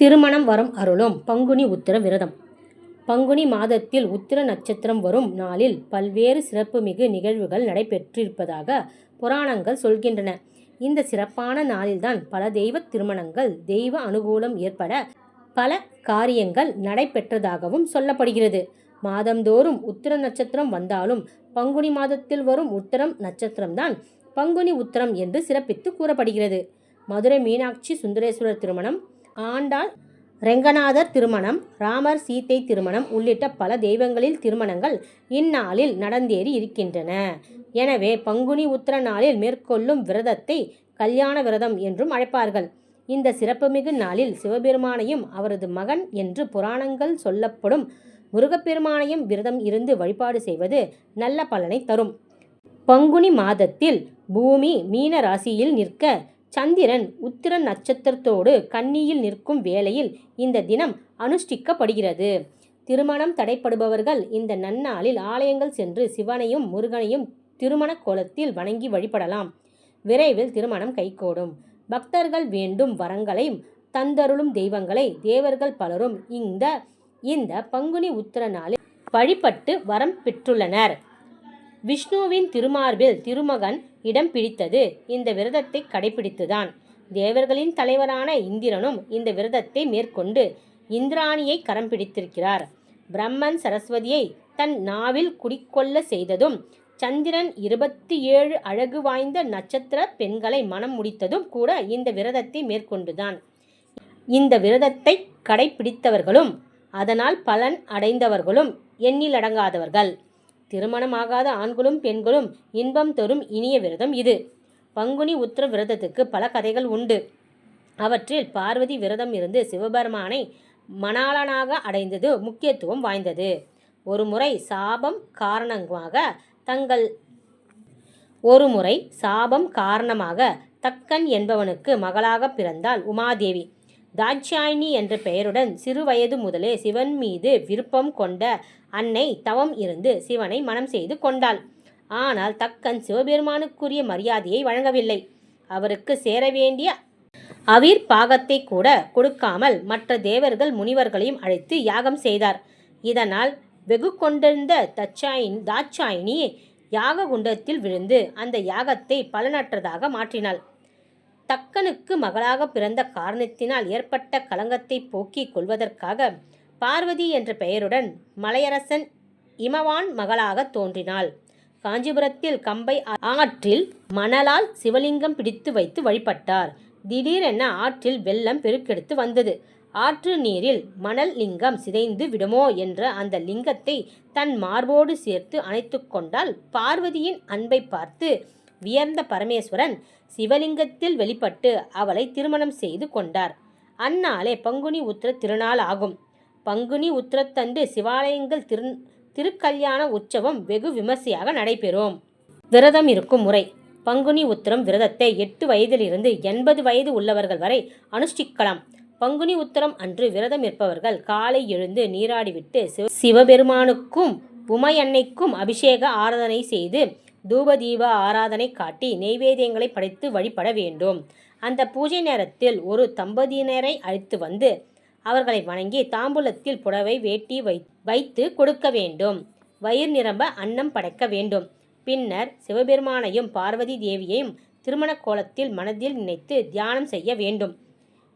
திருமணம் வரம் அருளும் பங்குனி உத்திர விரதம் பங்குனி மாதத்தில் உத்திர நட்சத்திரம் வரும் நாளில் பல்வேறு சிறப்புமிகு நிகழ்வுகள் நடைபெற்றிருப்பதாக புராணங்கள் சொல்கின்றன. இந்த சிறப்பான நாளில்தான் பல தெய்வ திருமணங்கள், தெய்வ அனுகூலம் ஏற்பட பல காரியங்கள் நடைபெற்றதாகவும் சொல்லப்படுகிறது. மாதந்தோறும் உத்திர நட்சத்திரம் வந்தாலும் பங்குனி மாதத்தில் வரும் உத்திரம் நட்சத்திரம்தான் பங்குனி உத்திரம் என்று சிறப்பித்து கூறப்படுகிறது. மதுரை மீனாட்சி சுந்தரேஸ்வரர் திருமணம், ஆண்டாள் ரெங்கநாதர் திருமணம், ராமர் சீத்தை திருமணம் உள்ளிட்ட பல தெய்வங்களில் திருமணங்கள் இந்நாளில் நடந்தேறி இருக்கின்றன. எனவே பங்குனி உத்திர நாளில் மேற்கொள்ளும் விரதத்தை கல்யாண விரதம் என்றும் அழைப்பார்கள். இந்த சிறப்புமிகு நாளில் சிவபெருமானையும் அவரது மகன் என்று புராணங்கள் சொல்லப்படும் முருகப்பெருமானையும் விரதம் இருந்து வழிபாடு செய்வது நல்ல பலனை தரும். பங்குனி மாதத்தில் பூமி மீன ராசியில் நிற்க, சந்திரன் உத்திர நட்சத்திரத்தோடு கன்னியில் நிற்கும் வேளையில் இந்த தினம் அனுஷ்டிக்கப்படுகிறது. திருமணம் தடைப்படுபவர்கள் இந்த நன்னாளில் ஆலயங்கள் சென்று சிவனையும் முருகனையும் திருமண கோலத்தில் வணங்கி வழிபடலாம். விரைவில் திருமணம் கைகூடும். பக்தர்கள் வேண்டும் வரங்களையும் தந்தருளும் தெய்வங்களை தேவர்கள் பலரும் இந்த இந்த பங்குனி உத்திர நாளில் வழிபட்டு வரம் பெற்றுள்ளனர். விஷ்ணுவின் திருமார்பில் திருமகன் இடம் பிடித்தது இந்த விரதத்தை கடைபிடித்துதான். தேவர்களின் தலைவரான இந்திரனும் இந்த விரதத்தை மேற்கொண்டு இந்திராணியை கரம் பிடித்திருக்கிறார். பிரம்மன் சரஸ்வதியை தன் நாவில் குடிக்கொள்ள செய்ததும், சந்திரன் இருபத்தி ஏழு அழகு வாய்ந்த நட்சத்திர பெண்களை மணம் முடித்ததும் கூட இந்த விரதத்தை மேற்கொண்டுதான். இந்த விரதத்தை கடைபிடித்தவர்களும், அதனால் பலன் அடைந்தவர்களும் எண்ணிலடங்காதவர்கள். திருமணமாகாத ஆண்களும், பெண்களும் இன்பம் தரும் இனிய விரதம் இது. பங்குனி உத்திர விரதத்துக்கு பல கதைகள் உண்டு. அவற்றில் பார்வதி விரதம் இருந்து சிவபெருமானை மணாளனாக அடைந்தது முக்கியத்துவம் வாய்ந்தது. ஒருமுறை சாபம் காரணமாக தங்கள் ஒருமுறை சாபம் காரணமாக தக்கன் என்பவனுக்கு மகளாக பிறந்தாள் உமாதேவி. தாட்சாயினி என்ற பெயருடன் சிறுவயது முதலே சிவன் மீது விருப்பம் கொண்ட அன்னை தவம் இருந்து சிவனை மணம் செய்து கொண்டாள். ஆனால் தக்கன் சிவபெருமானுக்குரிய மரியாதையை வழங்கவில்லை. அவருக்கு சேர வேண்டிய அவிர் பாகத்தை கூட கொடுக்காமல் மற்ற தேவர்கள் முனிவர்களையும் அழைத்து யாகம் செய்தார். இதனால் வெகு கொண்டிருந்த தாட்சாயணி யாக குண்டத்தில் விழுந்து அந்த யாகத்தை பலனற்றதாக மாற்றினாள். தக்கனுக்கு மகளாக பிறந்த காரணத்தினால் ஏற்பட்ட களங்கத்தை போக்கிக் கொள்வதற்காக பார்வதி என்ற பெயருடன் மலையரசன் இமவான் மகளாக தோன்றினாள். காஞ்சிபுரத்தில் கம்பை ஆற்றில் மணலால் சிவலிங்கம் பிடித்து வைத்து வழிபட்டார். திடீரென ஆற்றில் வெள்ளம் பெருக்கெடுத்து வந்தது. ஆற்று நீரில் மணல் லிங்கம் சிதைந்து விடுமோ என்ற அந்த லிங்கத்தை தன் மார்போடு சேர்த்து அணைத்து கொண்டால் பார்வதியின் அன்பை பார்த்து வியந்த பரமேஸ்வரன் சிவலிங்கத்தில் வெளிப்பட்டு அவளை திருமணம் செய்து கொண்டார். அந்நாளே பங்குனி உத்திர திருநாள் ஆகும். பங்குனி உத்திரத்தன்று சிவாலயங்கள் திருக்கல்யாண உற்சவம் வெகு விமர்சையாக நடைபெறும். விரதம் இருக்கும் முறை பங்குனி உத்திரம் விரதத்தை எட்டு வயதிலிருந்து எண்பது வயது உள்ளவர்கள் வரை அனுஷ்டிக்கலாம். பங்குனி உத்திரம் அன்று விரதம் இருப்பவர்கள் காலை எழுந்து நீராடிவிட்டு சிவபெருமானுக்கும் உமையன்னைக்கும் அபிஷேக ஆராதனை செய்து தூபதீப ஆராதனை காட்டி நெய்வேதியங்களை படைத்து வழிபட வேண்டும். அந்த பூஜை நேரத்தில் ஒரு தம்பதியினரை அழைத்து வந்து அவர்களை வணங்கி தாம்பூலத்தில் புடவை, வேட்டி வை வைத்து கொடுக்க வேண்டும். வயிறு நிரம்ப அன்னம் படைக்க வேண்டும். பின்னர் சிவபெருமானையும் பார்வதி தேவியையும் திருமண கோலத்தில் மனதில் நினைத்து தியானம் செய்ய வேண்டும்.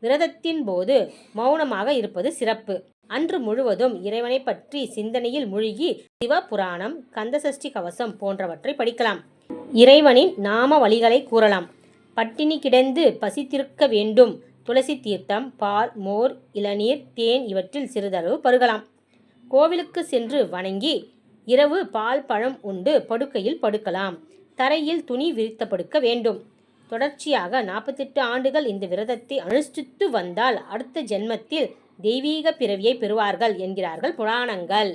விரதத்தின் போது மௌனமாக இருப்பது சிறப்பு. அன்று முழுவதும் இறைவனை பற்றி சிந்தனையில் மூழ்கி சிவபுராணம், கந்தசஷ்டி கவசம் போன்றவற்றை படிக்கலாம். இறைவனின் நாம வழிகளை கூறலாம். பட்டினி கிடந்து பசித்திருக்க வேண்டும் துளசி தீர்த்தம், பால், மோர், இளநீர், தேன் இவற்றில் சிறிதளவு பருகலாம். கோவிலுக்கு சென்று வணங்கி இரவு பால் பழம் உண்டு படுக்கையில் படுக்கலாம். தரையில் துணி விரித்த படுக்க வேண்டும். தொடர்ச்சியாக நாற்பத்தெட்டு ஆண்டுகள் இந்த விரதத்தை அனுஷ்டித்து வந்தால் அடுத்த ஜென்மத்தில் தெய்வீக பிறவியை பெறுவார்கள் என்கிறார்கள் புராணங்கள்.